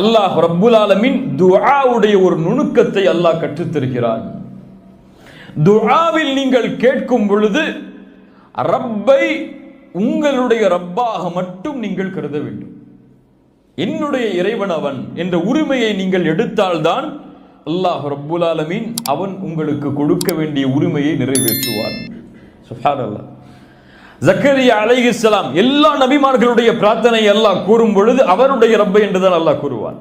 அல்லாஹ் ரப்புல் ஆலமீன் துஆவுடைய ஒரு நுணுக்கத்தை அல்லாஹ் கற்றுத்தருகிறான். துஆவில் நீங்கள் கேட்கும் பொழுது ரப்பை உங்களுடைய ரப்பாக மட்டும் நீங்கள் கருத வேண்டும். என்னுடைய இறைவன் அவன் என்ற உரிமையை நீங்கள் எடுத்தால்தான் அல்லாஹ் ரப்புல் ஆலமீன் அவன் உங்களுக்கு கொடுக்க வேண்டிய உரிமையை நிறைவேற்றுவான். அல்லாஹ் ஜக்கரியா அலைஹிஸ்ஸலாம் எல்லா நபிமார்களுடைய பிரார்த்தனை எல்லாம் கூறும் பொழுது அவருடைய ரப்பை என்றுதான் அல்லாஹ் கூறுவான்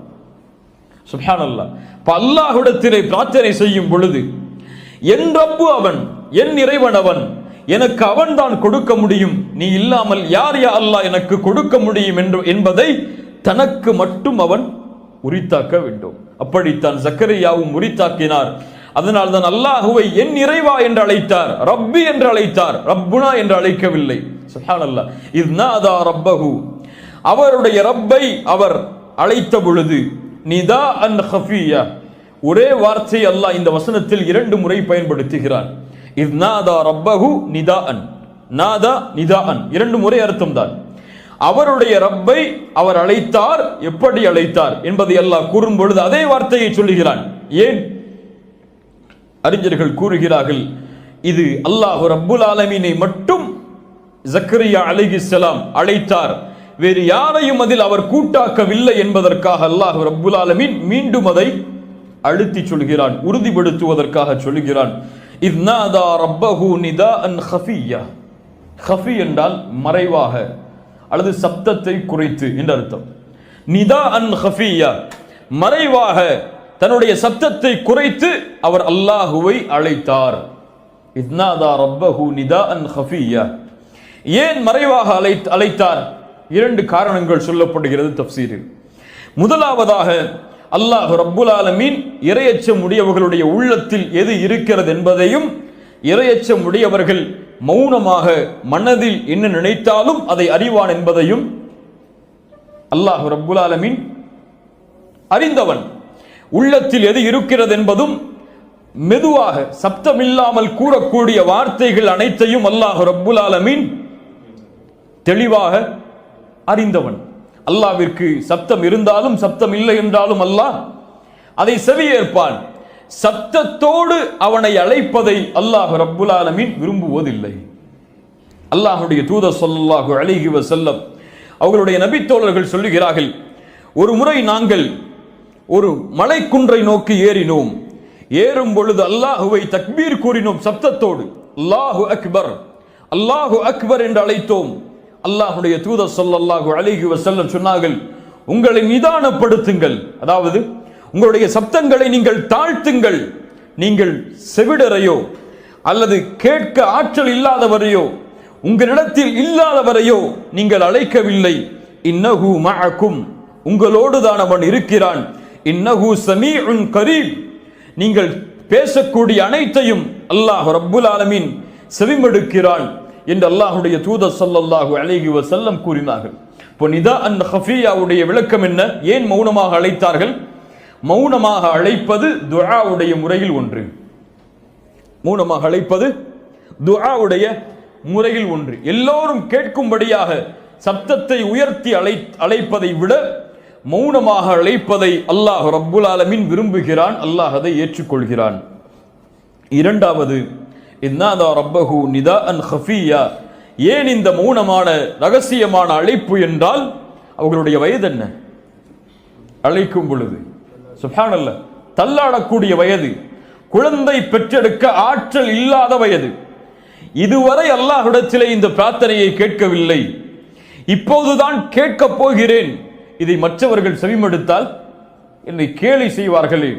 சுப்ஹானல்லாஹ். இப்ப அல்லாஹ்விடத்திலே பிரார்த்தனை செய்யும் பொழுது என் ரப்பு அவன் என் இறைவன் அவன் எனக்கு அவன் தான் கொடுக்க முடியும். நீ இல்லாமல் யார் யா அல்லாஹ் எனக்கு கொடுக்க முடியும் என்று என்பதை தனக்கு மட்டும் அவன் உரித்தாக்க வேண்டும். அப்படித்தான் ஜக்கரியாவும் உரித்தாக்கினார். அதனால் தான் அல்லாஹுவை என் இறைவா என்று அழைத்தார் ரப்பி என்று அழைத்தார் ரப்புனா என்று அழைக்கவில்லை. சுப்ஹானல்லாஹ் நாதா ரப்பஹு. அவருடைய ரப்பை அவர் அழைத்த பொழுது நிதா அன் ஹஃபியா. ஒரே வார்த்தை அல்லாஹ் இந்த வசனத்தில் இரண்டு முறை பயன்படுத்துகிறான். இது நாதா ரப்பஹு நிதா அன். நாதா நிதா அன். இரண்டு முறை அர்த்தம் தான். அவருடைய ரப்பை அவர் அழைத்தார் எப்படி அழைத்தார் என்பதை அல்லாஹ் கூறும் பொழுது அதே வார்த்தையை சொல்லுகிறான். ஏன்? அறிஞர்கள் கூறுகிறார்கள் இது அல்லாஹ் ரப்புல் ஆலமீனை மட்டும் ஜக்கரியா அலைஹிஸ்ஸலாம் அழைத்தார். வேறு யாரையும் அதில் அவர் கூட்டாக்கவில்லை என்பதற்காக அல்லாஹ் ரப்புல் ஆலமீன் மீண்டும் அதை அழுத்தி சொல்கிறான் உறுதிப்படுத்துவதற்காக சொல்கிறான். இத்னாதா ரப்பஹு நிதாஅன் ஹஃபியா. ஹஃபி என்றால் மறைவாக அல்லது சப்தத்தை குறைத்து என்று அர்த்தம். நிதா அன் ஹஃபியா மறைவாக தன்னுடைய சப்தத்தை குறைத்து அவர் அல்லாஹுவை அழைத்தார். இத்னாதா ரப்பஹு நிதா அன் ஹஃபியா. ஏன் மறைவாக அழை அழைத்தார்? இரண்டு காரணங்கள் சொல்லப்படுகிறது தப்சீரில். முதலாவதாக அல்லாஹ் ரப்புல் ஆலமீன் இரையச்சம் உடையவர்களுடைய உள்ளத்தில் எது இருக்கிறது என்பதையும் இரையச்சம் உடையவர்கள் மௌனமாக மனதில் என்ன நினைத்தாலும் அதை அறிவான் என்பதையும் அல்லாஹ் ரப்புல் ஆலமீன் அறிந்தவன். உள்ளத்தில் எது இருக்கிறது என்பதும் மெதுவாக சப்தமில்லாமல் கூறக்கூடிய வார்த்தைகள் அனைத்தையும் அல்லாஹ் ரப்புல் ஆலமீன் தெளிவாக அறிந்தவன். அல்லாவிற்கு சப்தம் இருந்தாலும் சப்தம் இல்லை என்றாலும் அல்லாஹ் அதை செவியேற்பான். சப்தத்தோடு அவனை அழைப்பதை அல்லாஹ் ரப்புல் ஆலமீன் விரும்புவதில்லை. அல்லாஹுடைய தூத சொல்லாஹு அலைஹி செல்லம் அவர்களுடைய நபித்தோழர்கள் சொல்லுகிறார்கள் ஒரு முறை நாங்கள் ஒரு மலைக்குன்றை நோக்கி ஏறினோம். ஏறும் பொழுது அல்லாஹுவை தக்பீர் கூறினோம் சப்தத்தோடு. அல்லாஹு அக்பர் அல்லாஹு அக்பர் என்று அழைத்தோம். அல்லாஹுடைய தூதர் ஸல்லல்லாஹு அழகி வஸல்லம் சொன்னார்கள் உங்களை நிதானப்படுத்துங்கள். அதாவது உங்களுடைய சப்தங்களை நீங்கள் தாழ்த்துங்கள். நீங்கள் செவிடரையோ அல்லது கேட்க ஆற்றல் இல்லாதவரையோ உங்களிடத்தில் இல்லாதவரையோ நீங்கள் அழைக்கவில்லை. இன்னகு மஅக்கும் உங்களோடு தான் அவன் இருக்கிறான். இன்னஹு சமீஉன் கரீம். நீங்கள் பேசக்கூடிய அனைத்தையும் அல்லாஹ் ரப்புல் ஆலமீன் செவிமடுக்கிறான் என்று அல்லாஹுடைய தூதர் ஸல்லல்லாஹு அலைஹி வசல்லம் கூறினார்கள். இப்போ நிதா அன் ஹஃபியாவுடைய விளக்கம் என்ன? ஏன் மௌனமாக அழைத்தார்கள்? மௌனமாக அழைப்பது துஆவுடைய முறையில் ஒன்று. மௌனமாக அழைப்பது துஆவுடைய முறையில் ஒன்று. எல்லோரும் கேட்கும்படியாக சப்தத்தை உயர்த்தி அழை அழைப்பதை விட மௌனமாக அழைப்பதை அல்லாஹ் ரப்புல் ஆலமீன் விரும்புகிறான் அல்லாஹ் அதை ஏற்றுக்கொள்கிறான். இரண்டாவது இன்னாதா ரப்பஹு நிதா அன் ஹஃபியா. ஏன் இந்த மௌனமான ரகசியமான அழைப்பு என்றால் அவர்களுடைய வயது என்ன? அழைக்கும் பொழுது. சுப்ஹானல்ல தள்ளாடக்கூடிய வயது. குழந்தை பெற்றெடுக்க ஆற்றல் இல்லாத வயது. இதுவரை அல்லாஹ்விடத்திலே இந்த பிரார்த்தனையை கேட்கவில்லை. இப்போதுதான் கேட்கப் போகிறேன். இதை மற்றவர்கள் செவிமடுத்தால் என்னை கேலி செய்வார்களே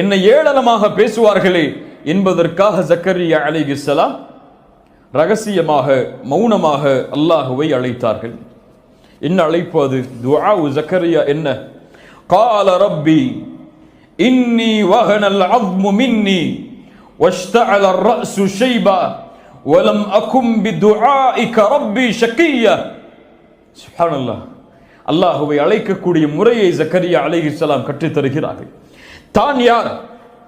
என்னை ஏளனமாக பேசுவார்களே என்பதற்காக ஜக்கரியா அலைஹிஸ்ஸலாம் ரகசியமாக மௌனமாக அல்லாஹுவை அழைத்தார்கள் என்ன அழைப்பு அது துஆவு ஜக்கரியா என்ன قال ربي إني وهن العظم مني واشتعل الرأس شيبا ولم أكن بدعائك ربي شقيا سبحان الله அல்லாஹுவை அழைக்கக்கூடிய முறையை ஜக்கரியா அலைஹிஸ்ஸலாம் கற்றுத் தருகிறார்கள். தான் யார்?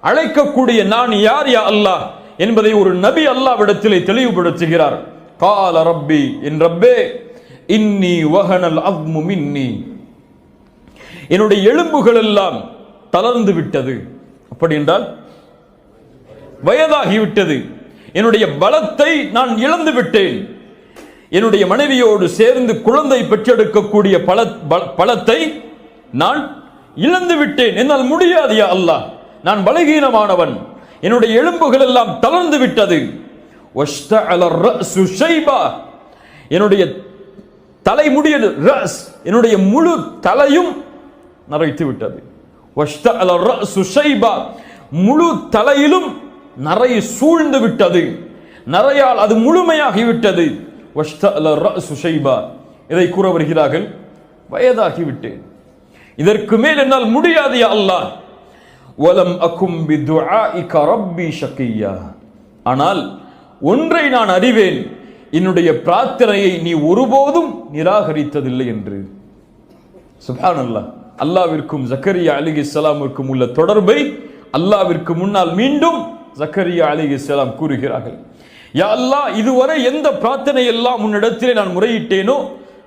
அழைக்கக்கூடிய நான் யார் யா அல்லாஹ்? என்பதை ஒரு நபி அல்லாவிடத்திலே தெளிவுபடுத்துகிறார். கால ரப்பி என் ரப்பே இன்னி வகனல் அவ்மு மின்னி. என்னுடைய எலும்புகள் எல்லாம் தளர்ந்து விட்டது. அப்படி என்றால் வயதாகிவிட்டது என்னுடைய பலத்தை நான் இழந்து விட்டேன். என்னுடைய மனைவியோடு சேர்ந்து குழந்தை பெற்றெடுக்கக்கூடிய பல பலத்தை நான் இழந்து விட்டேன். என்னால் முடியாது யா அல்லாஹ். நான் பலகீனமானவன். என்னுடைய எலும்புகள் எல்லாம் தளர்ந்து விட்டது. என்னுடைய தலை முடியது. என்னுடைய முழு தலையும் நரைத்து விட்டது. முழு தலையிலும் நரை சூழ்ந்து விட்டது. நரையால் அது முழுமையாகிவிட்டது. சுஷைபா இதை கூற வருகிறார்கள். வயதாகிவிட்டேன் இதற்கு மேல் என்னால் முடியாது யா அல்லாஹ். வலம் அக்கும் பிதுஆஇக ரப்பி ஷக்கியா. ஆனால் ஒன்றை நான் அறிவேன் என்னுடைய பிரார்த்தனையை நீ ஒருபோதும் நிராகரித்ததில்லை என்று. சுபான் அல்லாஹ் அல்லாவிற்கும் ஜக்கரியா அலி இஸ்லாமிற்கும் உள்ள தொடர்பை அல்லாவிற்கு முன்னால் மீண்டும் ஜக்கரியா அலி இஸ்லாம் கூறுகிறார்கள். யா அல்லாஹ் இதுவரை எந்த பிரார்த்தனை எல்லாம் உன்னிடத்திலே நான் முறையிட்டேனோ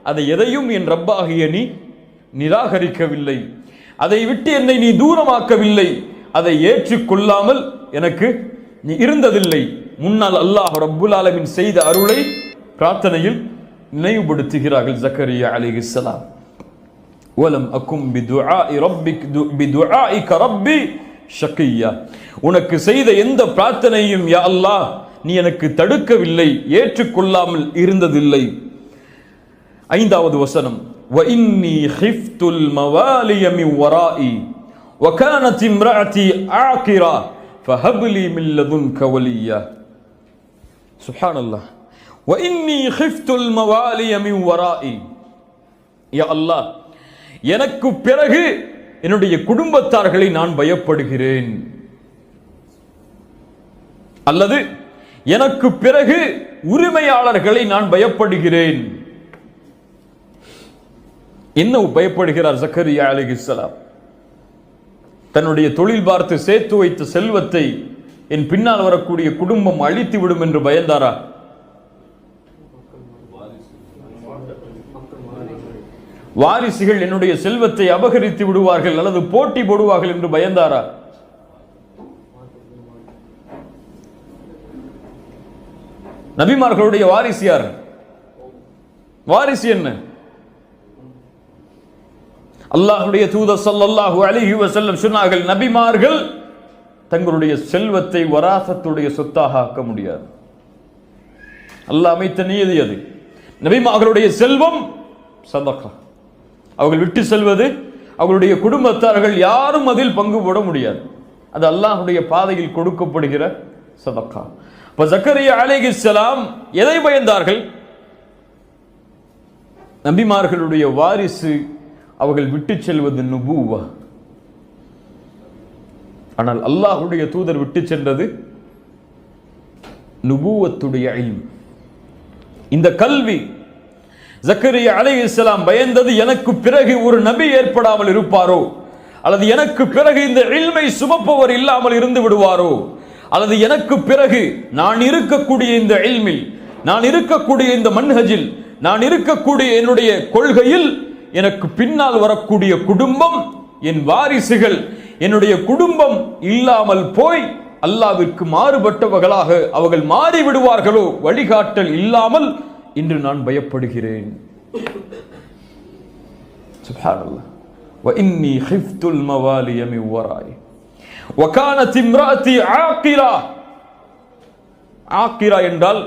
அதை எதையும் என் ரப்பாகிய நீ நிராகரிக்கவில்லை. அதை விட்டு என்னை நீ தூரமாக்கவில்லை. அதை ஏற்றுக்கொள்ளாமல் எனக்கு நீ இருந்ததில்லை. முன்னால் அல்லாஹ் ரப்புல் ஆலமின் செய்த அருளை பிரார்த்தனையில் நினைவுபடுத்துகிறார்கள் ஜக்கரியா அலிஹிஸ்ஸலாம் ஓலம் அக்கும் பிதுஆஇ ரப்பிக் பிதுஆஇக ரப்பி ஷக்கியா. உனக்கு செய்த எந்த பிரார்த்தனையும் யா அல்லாஹ் நீ எனக்கு தடுக்கவில்லை ஏற்றுக்கொள்ளாமல் இருந்ததில்லை ஐந்தாவது வசனம் وإني خفت الموالي من ورائي وكانت امرأتي عاقرة فهب لي من لدنك وليا سبحان الله وإني خفت الموالي من ورائي யா அல்லாஹ் எனக்கு பிறகு என்னுடைய குடும்பத்தார்களை நான் பயப்படுகிறேன் அல்லது எனக்கு பிறகு உரிமையாளர்களை நான் பயப்படுகிறேன். என்ன பயப்படுகிறார் ஜக்கரியா அலிஹிஸ்ஸலாம் தன்னுடைய தொழில் பார்த்து சேர்த்து வைத்த செல்வத்தை என் பின்னால் வரக்கூடிய குடும்பம் அழித்து விடும் என்று பயந்தாரா? வாரிசுகள் என்னுடைய செல்வத்தை அபகரித்து விடுவார்கள் அல்லது போட்டி போடுவார்கள் என்று பயந்தாரா? நபிமார்களுடைய வாரிசு யார்? வாரிசு என்ன? அல்லாஹுடைய தூதர் ஸல்லல்லாஹு அலிஹி வசல்லம் சொன்னார்கள் நபிமார்கள் தங்களுடைய செல்வத்தை வராசத்துடைய சொத்தாக ஆக்க முடியாது. அல்லாஹ் அமைத்த நீதி அது. நபிமார்களுடைய செல்வம் சதகா அவர்கள் விட்டு செல்வது அவர்களுடைய குடும்பத்தார்கள் யாரும் அதில் பங்கு போட முடியாது. அது அல்லாஹுடைய பாதையில் கொடுக்கப்படுகிற சதக்கா. இப்ப ஜக்கரியா அலைஹிஸ்ஸலாம் எதை பயந்தார்கள்? நபிமார்களுடைய வாரிசு அவர்கள் விட்டு செல்வது நுபுவா. ஆனால் அல்லாஹுடைய தூதர் விட்டு சென்றது நுபுவத்துடைய இல்ம். இந்த கல்வி ஜக்கரியா இஸ்லாம் பயந்தது எனக்கு பிறகு ஒரு நபி ஏற்படாமல் இருப்பாரோ? அல்லது எனக்கு பிறகு இந்த இல்மை சுமப்பவர் இல்லாமல் இருந்து விடுவாரோ? அல்லது எனக்கு பிறகு நான் இருக்கக்கூடிய இந்த எல்மில் நான் இருக்கக்கூடிய இந்த மன்ஹஜில் நான் இருக்கக்கூடிய என்னுடைய கொள்கையில் எனக்கு பின்னால் வரக்கூடிய குடும்பம் என் வாரிசுகள் என்னுடைய குடும்பம் இல்லாமல் போய் அல்லாவிற்கு மாறுபட்டவர்களாக அவர்கள் மாறிவிடுவார்களோ வழிகாட்டல் இல்லாமல் இன்று நான் பயப்படுகிறேன். சுப்ஹானல்லாஹ். வஇன்னி ஹிஃப்துல் மவாலிய வக்கானத் ஆக்கிரா ஆக்கிரா என்றால்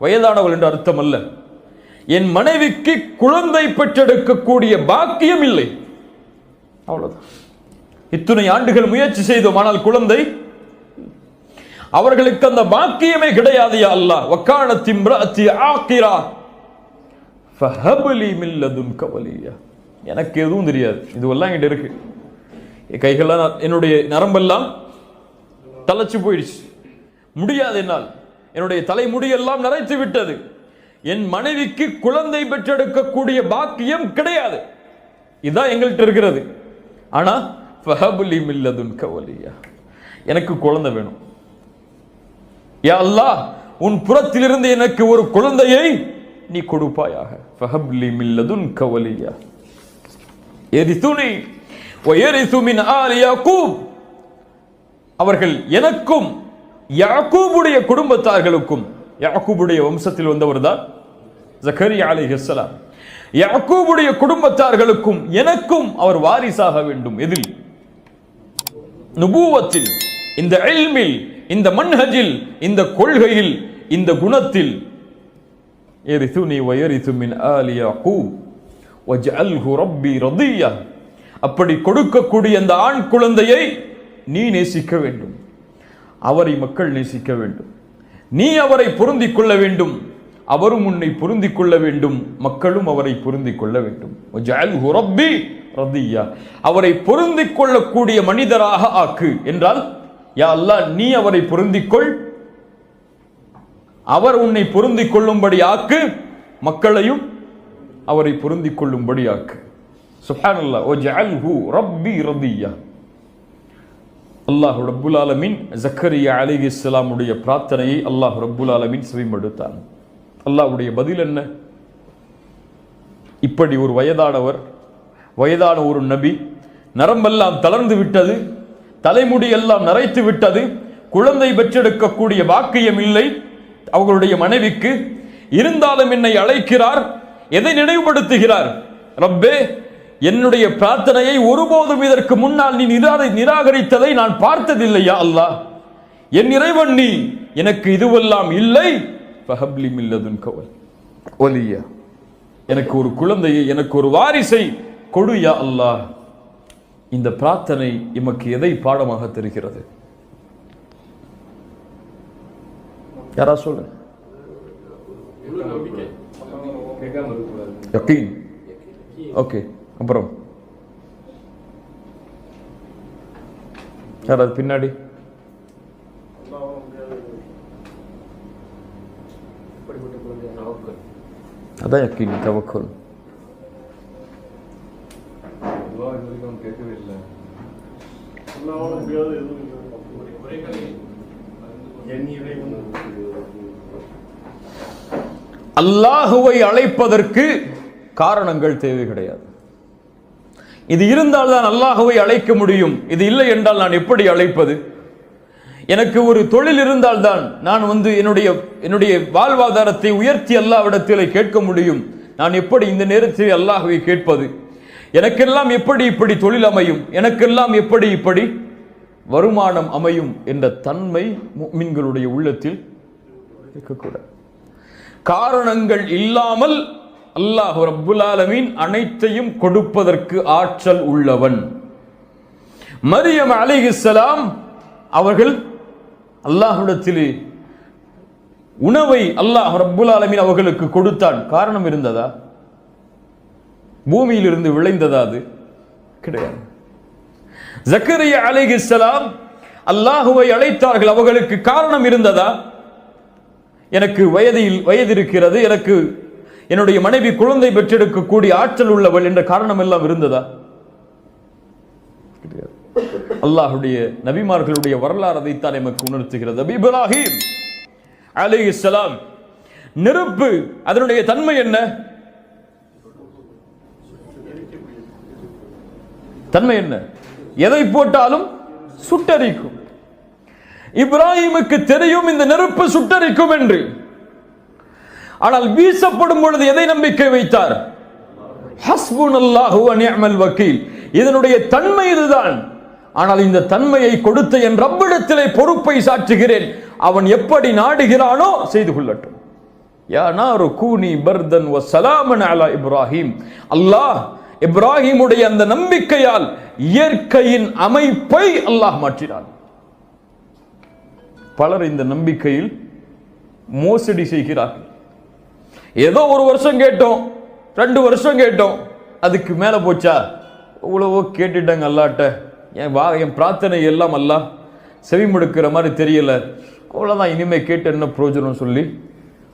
வயதானவள் என்று அர்த்தம் அல்ல என் மனைவிக்கு குழந்தை பெற்றெடுக்கக்கூடிய பாக்கியம் இல்லை. அவ்வளவுதான். இத்தனை ஆண்டுகள் முயற்சி செய்தோம் ஆனால் குழந்தை அவர்களுக்கு அந்த பாக்கியமே கிடையாது அல்லா வக்கானத் இம்ராத்தி ஆக்கிரா ஃபஹபலி மில்லதுன் கவலியா எனக்கு எதுவும் தெரியாது. இதுவெல்லாம் என்கிட்ட இருக்கு. என் கைகள்லாம் என்னுடைய நரம்பெல்லாம் தளச்சு போயிடுச்சு. முடியாது என்னால். என்னுடைய தலைமுடியெல்லாம் நரைத்து விட்டது. என் மனைவிக்கு குழந்தை பெற்றெடுக்கக்கூடிய பாக்கியம் கிடையாது. இதுதான் எங்கள்கிட்ட இருக்கிறது. ஆனா ஃபஹப்லி மில்லதுன் எனக்கு குழந்தை வேணும். யா அல்லாஹ் உன் புறத்திலிருந்து எனக்கு ஒரு குழந்தையை நீ கொடுப்பாயாக. ஃபஹப்லி மில்லதுன் கவலியா எதி துணி அவர்கள் எனக்கும் யாக்கூபுடைய குடும்பத்தார்களுக்கும் யாக்கூபுடைய வம்சத்தில் வந்தவர்தான் ஜக்கரியா அலைஹிஸ்ஸலாம் யாக்கூபுடைய குடும்பத்தார்களுக்கும் எனக்கும் அவர் வாரிசாக வேண்டும். எதில்? நுபூவத்தில் இந்த எல்மில் இந்த மன்ஹஜில் இந்த கொள்கையில் இந்த குணத்தில். எரிசுனி வயரிசு மின் ஆலி யாக்கூப். வஜ்அல்ஹு ரப்பி ரதியா. அப்படி கொடுக்கக்கூடிய அந்த ஆண் குழந்தையை நீ நேசிக்க வேண்டும். அவரை மக்கள் நேசிக்க வேண்டும். நீ அவரை பொருந்திக் கொள்ள வேண்டும். அவரும் உன்னை பொருந்திக் கொள்ள வேண்டும். மக்களும் அவரை பொருந்திக் கொள்ள வேண்டும். ரப்பி ரதியா. அவரை பொருந்திக் கொள்ளக்கூடிய மனிதராக ஆக்கு. என்றால் யா அல்லா நீ அவரை பொருந்திக்கொள் அவர் உன்னை பொருந்திக் கொள்ளும்படி ஆக்கு. மக்களையும் அவரை பொருந்திக் கொள்ளும்படி ஆக்கு. சுப்ஹானல்லாஹ் வஜ்அல்ஹு ரப்பி ரதியா. அல்லாஹ் ரப்புல் ஆலமின் ஜக்கரியா அலைஹிஸ்ஸலாமுடைய பிரார்த்தனையை அல்லாஹ் ரப்புல் ஆலமின் செவிமடுத்தான். அல்லாஹ்வுடைய பதில் என்ன? இப்படி ஒரு வயதானவர் வயதான ஒரு நபி நரம்பெல்லாம் தளர்ந்து விட்டது தலைமுடி எல்லாம் நரைத்து விட்டது குழந்தை பெற்றெடுக்கக்கூடிய வாக்கியம் இல்லை. அவர்களுடைய மனைவிக்கு இருந்தாலும் என்னை அழைக்கிறார் எதை நினைவுபடுத்துகிறார்? ரப்பே என்னுடைய பிரார்த்தனையை ஒருபோதும் இதற்கு முன்னால் நீ நிராகரி நிராகரித்ததை நான் பார்த்ததில்லையா அல்லாஹ். என் இறைவன் நீ எனக்கு இதுவெல்லாம் இல்லை. ஃபஹப்லி மில்லதுன் கவல் ஒலியா. எனக்கு ஒரு குழந்தையை எனக்கு ஒரு வாரிசை கொடு யா அல்லாஹ். இந்த பிரார்த்தனை எமக்கு எதை பாடமாக தெரிகிறது? யாரா சொல்லு யக்கீன். ஓகே. அப்புறம்? யாராவது பின்னாடி? அதான் யக்கீன் தவக்கோல். அல்லாஹுவை அழைப்பதற்கு காரணங்கள் தேவை கிடையாது. இது இருந்தால் தான் அல்லாஹுவை அழைக்க முடியும். இது இல்லை என்றால் நான் எப்படி அழைப்பது? எனக்கு ஒரு தொழில் இருந்தால்தான் நான் வந்து என்னுடைய என்னுடைய வாழ்வாதாரத்தை உயர்த்தி அல்லாவிடத்தில் கேட்க முடியும். நான் எப்படி இந்த நேரத்தில் அல்லாஹுவை கேட்பது? எனக்கெல்லாம் எப்படி இப்படி தொழில் அமையும்? எனக்கெல்லாம் எப்படி இப்படி வருமானம் அமையும் என்ற தன்மை முஃமின்களுடைய உள்ளத்தில் இருக்கக்கூடாது. காரணங்கள் இல்லாமல் அல்லாஹ் ரப்புல் அனைத்தையும் கொடுப்பதற்கு ஆற்றல் உள்ளவன். மரியம் அலைஹிஸ்ஸலாம் அவர்கள் அல்லாஹ்விடத்திலே உணவை அல்லாஹ் ரப்புல் அவர்களுக்கு கொடுத்தான். காரணம் இருந்ததா? பூமியிலிருந்து விளைந்ததா அது? கிடையாது. ஜக்கரியா அலைஹிஸ்ஸலாம் அல்லாஹுவை அழைத்தார்கள். அவர்களுக்கு காரணம் இருந்ததா? எனக்கு வயதில் வயது இருக்கிறது எனக்கு என்னுடைய மனைவி குழந்தை பெற்றெடுக்கக்கூடிய ஆற்றல் உள்ளவள் என்ற காரணம் எல்லாம் இருந்ததா? கிடையாது. அல்லாஹுடைய நபிமார்களுடைய வரலாறு அதைத்தான் எமக்கு உணர்த்துகிறது. நபி அலி இஸ்லாம் நெருப்பு அதனுடைய தன்மை என்ன? தன்மை என்ன? எதை போட்டாலும் சுட்டரிக்கும். இப்ராஹிமுக்கு தெரியும் இந்த நெருப்பு சுட்டரிக்கும் என்று. ஆனால் வீசப்படும் பொழுது எதை நம்பிக்கை வைத்தார்? ஹஸ்புன் அல்லாஹு நிஅமல் வக்கீல். இதனுடைய தன்மை இதுதான். ஆனால் இந்த தன்மையை கொடுத்த என் ரப்பிடத்திலே பொறுப்பை சாற்றுகிறேன். அவன் எப்படி நாடுகிறானோ செய்து கொள்ளட்டும். யானாரு கூனி பர்தன் வ சலாமன் அலா இப்ராஹிம். அல்லாஹ் இப்ராஹிமுடைய அந்த நம்பிக்கையால் இயற்கையின் அமைப்பை அல்லாஹ் மாற்றினான். பலர் இந்த நம்பிக்கையில் மோசடி செய்கிறார்கள். ஏதோ ஒரு வருஷம் கேட்டோம். ரெண்டு வருஷம் கேட்டோம். அதுக்கு மேலே போச்சா? இவ்வளவோ கேட்டுட்டாங்க அல்லாட்ட. என் வா என் பிரார்த்தனை எல்லாம் அல்லா செவிமடுக்கிற மாதிரி தெரியல. அவ்வளோதான் இனிமேல் கேட்டு என்ன பிரயோஜனம் சொல்லி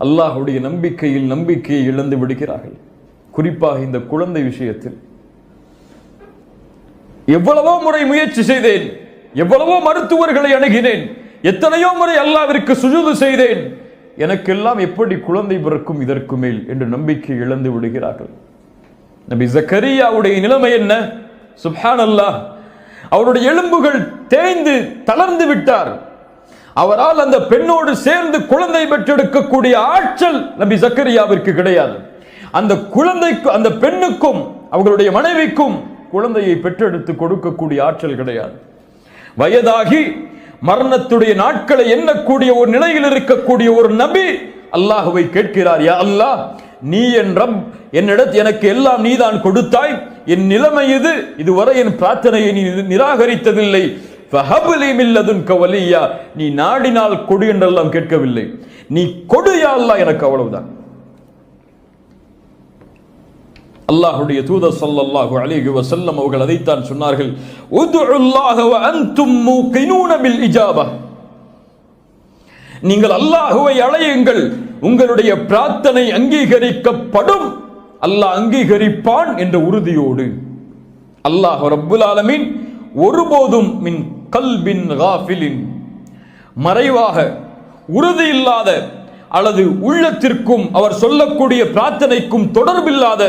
அல்லாஹுடைய நம்பிக்கையில் நம்பிக்கையை இழந்து விடுகிறார்கள். குறிப்பாக இந்த குழந்தை விஷயத்தில். எவ்வளவோ முறை முயற்சி செய்தேன். எவ்வளவோ மருத்துவர்களை அணுகினேன். எத்தனையோ முறை அல்லாவிற்கு சுஜூது செய்தேன். எனக்கெல்லாம் எப்படி குழந்தை பிறக்கும் இதற்கு மேல் என்று நம்பிக்கை இழந்து விடுகிறார்கள். நபி ஜக்கரியாவுடைய நிலைமை என்ன? சுப்ஹான் அல்லாஹ் அவருடைய எலும்புகள் தேய்ந்து தளர்ந்து விட்டார். அவரால் அந்த பெண்ணோடு சேர்ந்து குழந்தை பெற்றெடுக்கக்கூடிய ஆற்றல் நபி ஜக்கரியாவிற்கு கிடையாது. அந்த குழந்தைக்கு அந்த பெண்ணுக்கும் அவர்களுடைய மனைவிக்கும் குழந்தையை பெற்றெடுத்து கொடுக்கக்கூடிய ஆற்றல் கிடையாது. வயதாகி மரணத்துடைய நாட்களை எண்ணக்கூடிய ஒரு நிலையில் இருக்கக்கூடிய ஒரு நபி அல்லாஹுவை கேட்கிறார் யா அல்லாஹ் நீ என் ரப் என்னிடத்து எனக்கு எல்லாம் நீதான் கொடுத்தாய். என் நிலைமை இது. இதுவரை என் பிரார்த்தனையை நீ நிராகரித்ததில்லை. ஃபஹப்லி நீ நாடினால் கொடு என்றெல்லாம் கேட்கவில்லை. நீ கொடு யா அல்லாஹ் எனக்கு அவ்வளவுதான். அல்லாஹுடைய தூதர் சல்லல்லாஹு அலிஹி வசல்லம் அவர்கள் அதைத்தான் சொன்னார்கள். இஜாபா. நீங்கள் அல்லாஹுவை அழையுங்கள். உங்களுடைய பிரார்த்தனை அங்கீகரிக்கப்படும். அல்லாஹ் அங்கீகரிப்பான் என்ற உறுதியோடு. அல்லாஹ் ரப்புல் ஆலமீன் ஒருபோதும் மின் கல்பின் காஃபிலின். மறைவாக உறுதி இல்லாத அல்லது உள்ளத்திற்கும் அவர் சொல்லக்கூடிய பிரார்த்தனைக்கும் தொடர்பில்லாத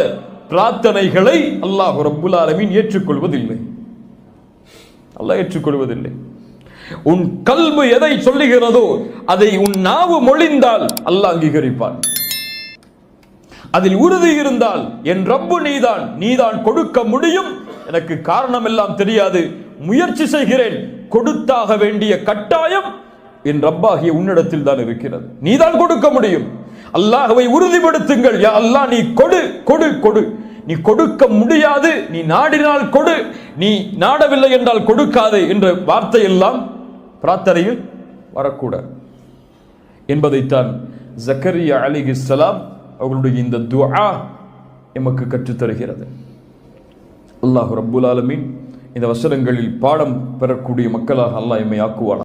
பிரார்த்தனைகளை அல்லாஹ் ரப்புல் ஆலமீன் ஏற்றுக்கொள்வதில்லை. அல்லாஹ் ஏற்றுக்கொள்வதில்லை. உன் கல்வி எதை சொல்லுகிறதோ அதை உன் நாவு மொழிந்தால் அல்லாஹ் அங்கீகரிப்பான். அதில் உறுதி இருந்தால் என் ரப்பு நீதான் நீதான் கொடுக்க முடியும். எனக்கு காரணம் எல்லாம் தெரியாது. முயற்சி செய்கிறேன். கொடுத்தாக வேண்டிய கட்டாயம் என் ரப்பாகிய உன்னிடத்தில் தான் இருக்கிறது. நீதான் கொடுக்க முடியும். அல்லாஹவை உறுதிப்படுத்துங்கள். யா அல்லாஹ் நீ கொடு கொடு கொடு. நீ கொடுக்க முடியாது நீ நாடினால் கொடு. நீ நாடவில்லை என்றால் கொடுக்காதே என்ற வார்த்தை எல்லாம் பிரார்த்தனையில் வரக்கூடாது. என்பதைத்தான் ஜக்கரியா அலிஹிஸ்ஸலாம் அவர்களுடைய இந்த துஆ எமக்கு கற்றுத்தருகிறது அல்லாஹ் ரப்புல் ஆலமின் இந்த வசனங்களில் பாடம் பெறக்கூடிய மக்களாக அல்லாஹ் எம்மை ஆக்குவான்